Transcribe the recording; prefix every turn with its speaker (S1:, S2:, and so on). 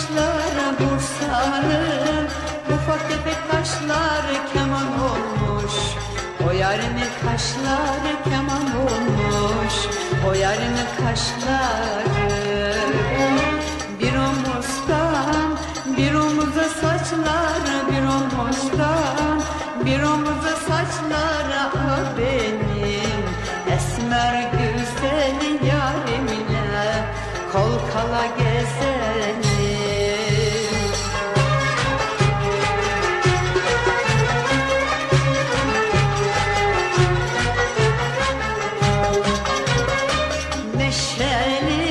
S1: kaşlar Bursalı Ufak tefek kaşlar keman olmuş. O yarimin kaşları keman olmuş. O yarimin kaşları Bir omuzdan bir omuza saçlar Bir omuzdan bir omuza saçlar. Ah benim esmer güzel yarimine Kol kala gezer Hallelujah.